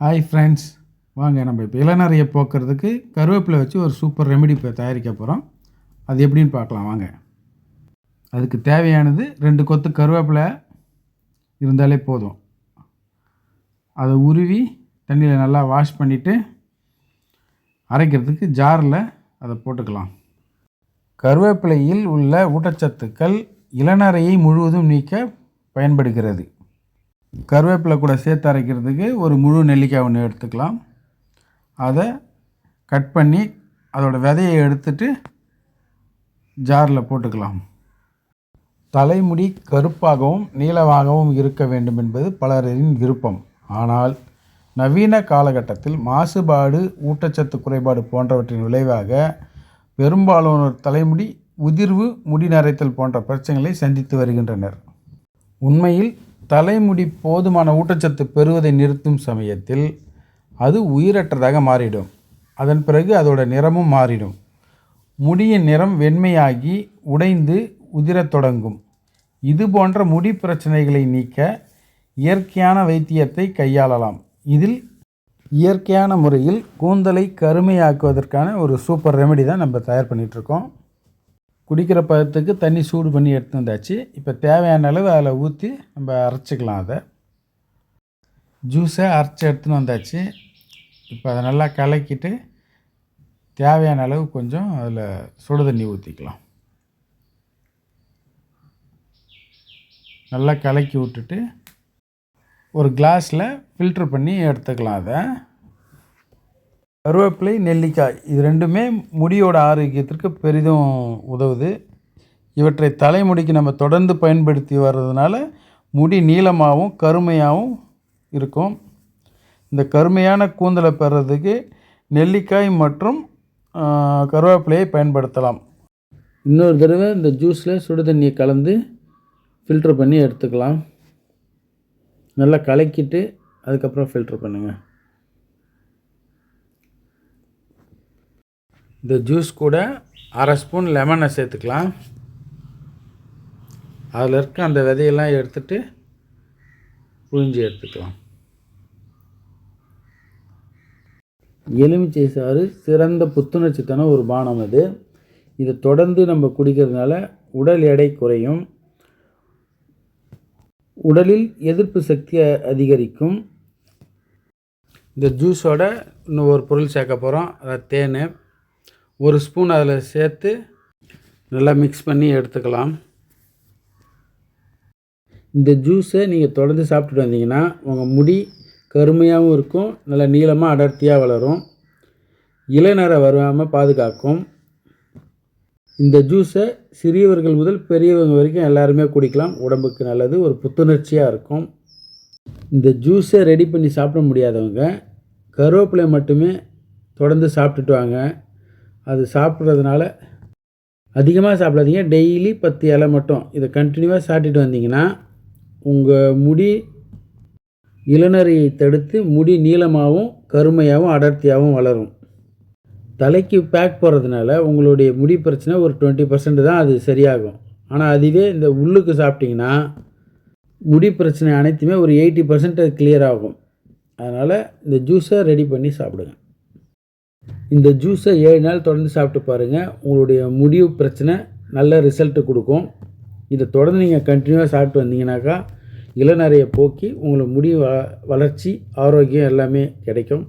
Hi friends வாங்க நம்ம இப்போ இளநறையை போக்குறதுக்கு கருவேப்பிலை வச்சு ஒரு சூப்பர் ரெமெடி இப்போ தயாரிக்க போகிறோம் அது எப்படின்னு பார்க்கலாம் வாங்க. அதுக்கு தேவையானது ரெண்டு கொத்து கருவேப்பிலை இருந்தாலே போதும். அதை உருவி தண்ணியில் நல்லா வாஷ் பண்ணிவிட்டு அரைக்கிறதுக்கு ஜாரில் அதை போட்டுக்கலாம். கருவேப்பிலையில் உள்ள ஊட்டச்சத்துக்கள் இளநறையை முழுவதும் நீக்க பயன்படுகிறது. கருவேப்பிலை கூட சேர்த்து அரைக்கிறதுக்கு ஒரு முழு நெல்லிக்காய் ஒன்று எடுத்துக்கலாம். அதை கட் பண்ணி அதோட விதையை எடுத்துட்டு ஜாரில் போட்டுக்கலாம். தலைமுடி கருப்பாகவும் நீளமாகவும் இருக்க வேண்டும் என்பது பலரின் விருப்பம். ஆனால் நவீன காலகட்டத்தில் மாசுபாடு ஊட்டச்சத்து குறைபாடு போன்றவற்றின் விளைவாக பெரும்பாலானோர் தலைமுடி உதிர்வு முடி நரைத்தல் போன்ற பிரச்சனைகளை சந்தித்து வருகின்றனர். உண்மையில் தலைமுடி போதுமான ஊட்டச்சத்து பெறுவதை நிறுத்தும் சமயத்தில் அது உயிரற்றதாக மாறிடும். அதன் பிறகு அதோட நிறமும் மாறிடும். முடியின் நிறம் வெண்மையாகி உடைந்து உதிரத் தொடங்கும். இது போன்ற முடி பிரச்சனைகளை நீக்க இயற்கையான வைத்தியத்தை கையாளலாம். இதில் இயற்கையான முறையில் கூந்தலை கருமையாக்குவதற்கான ஒரு சூப்பர் ரெமெடி தான் நம்ம தயார் பண்ணிகிட்ருக்கோம் குடிக்கிற பதத்துக்கு தண்ணி சூடு பண்ணி எடுத்து வந்தாச்சு. இப்போ தேவையான அளவு அதில் ஊற்றி நம்ம அரைச்சிக்கலாம் அதை. ஜூஸை அரைச்சி எடுத்துன்னு வந்தாச்சு. இப்போ அதை நல்லா கலக்கிட்டு தேவையான அளவு கொஞ்சம் அதில் சுடு தண்ணி ஊற்றிக்கலாம் நல்லா கலக்கி விட்டுட்டு ஒரு கிளாஸில் ஃபில்ட்ரு பண்ணி எடுத்துக்கலாம் அதை. கருவேப்பிலை நெல்லிக்காய் இது ரெண்டுமே முடியோட ஆரோக்கியத்திற்கு பெரிதும் உதவுது. இவற்றை தலைமுடிக்கு நம்ம தொடர்ந்து பயன்படுத்தி வர்றதுனால முடி நீளமாகவும் கருமையாகவும் இருக்கும். இந்த கருமையான கூந்தலை பெறதுக்கு நெல்லிக்காய் மற்றும் கருவேப்பிலையை பயன்படுத்தலாம். இன்னொரு தடவை இந்த ஜூஸில் சுடு தண்ணியை கலந்து ஃபில்ட்ரு பண்ணி எடுத்துக்கலாம். நல்லா கலக்கிட்டு அதுக்கப்புறம் ஃபில்ட்ரு பண்ணுங்கள் இந்த ஜூஸ் கூட அரை ஸ்பூன் லெமனை சேர்த்துக்கலாம். அதில் இருக்க அந்த விதையெல்லாம் எடுத்துட்டு புழிஞ்சு எடுத்துக்கலாம். எலுமிச்சை சாறு சிறந்த புத்துணர்ச்சித்தன ஒரு பானம் அது. இதை தொடர்ந்து நம்ம குடிக்கிறதுனால உடல் எடை குறையும். உடலில் எதிர்ப்பு சக்தி அதிகரிக்கும். இந்த ஜூஸோட இன்னும் ஒரு பொருள் சேர்க்க போகிறோம் அதாவது தேன். ஒரு ஸ்பூன் அதில் சேர்த்து நல்லா மிக்ஸ் பண்ணி எடுத்துக்கலாம். இந்த ஜூஸை நீங்கள் தொடர்ந்து சாப்பிட்டுட்டு வந்தீங்கன்னா உங்கள் முடி கருமையாகவும் இருக்கும் நல்லா நீளமாக அடர்த்தியாக வளரும். இளநரை வராமல் பாதுகாக்கும். இந்த ஜூஸை சிறியவர்கள் முதல் பெரியவங்க வரைக்கும் எல்லாருமே குடிக்கலாம். உடம்புக்கு நல்லது ஒரு புத்துணர்ச்சியாக இருக்கும். இந்த ஜூஸை ரெடி பண்ணி சாப்பிட முடியாதவங்க கருவேப்பிலை மட்டுமே தொடர்ந்து சாப்பிட்டுட்டு வாங்க. அது சாப்பிட்றதுனால அதிகமாக சாப்பிடாதீங்க. டெய்லி பத்து இலை மட்டும். இதை கண்டினியூவாக சாப்பிட்டுட்டு வந்தீங்கன்னா உங்கள் முடி இளநரையை தடுத்து முடி நீளமாகவும் கருமையாகவும் அடர்த்தியாகவும் வளரும். தலைக்கு பேக் போடுறதுனால உங்களுடைய முடி பிரச்சனை ஒரு டுவெண்ட்டி பர்சன்ட் தான் அது சரியாகும். ஆனால் அதுவே இந்த உள்ளுக்கு சாப்பிட்டிங்கன்னா முடி பிரச்சனை அனைத்துமே ஒரு எயிட்டி பர்சன்ட் கிளியர் ஆகும். அதனால் இந்த ஜூஸை ரெடி பண்ணி சாப்பிடுங்க. இந்த ஜூஸை ஏழு நாள் தொடர்ந்து சாப்பிட்டு பாருங்கள் உங்களுடைய முடிவு பிரச்சனை நல்ல ரிசல்ட்டு கொடுக்கும். இதை தொடர்ந்து நீங்கள் கண்டினியூவாக சாப்பிட்டு வந்தீங்கன்னாக்கா இளநரையை போக்கி உங்களுக்கு முடி வ வளர்ச்சி ஆரோக்கியம் எல்லாமே கிடைக்கும்.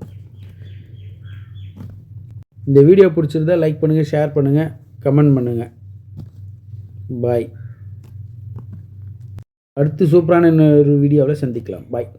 இந்த வீடியோ பிடிச்சிருந்தா லைக் பண்ணுங்கள் ஷேர் பண்ணுங்கள் கமெண்ட் பண்ணுங்கள் பாய் அடுத்து சூப்பரான இன்னொரு வீடியோவில் சந்திக்கலாம். பாய்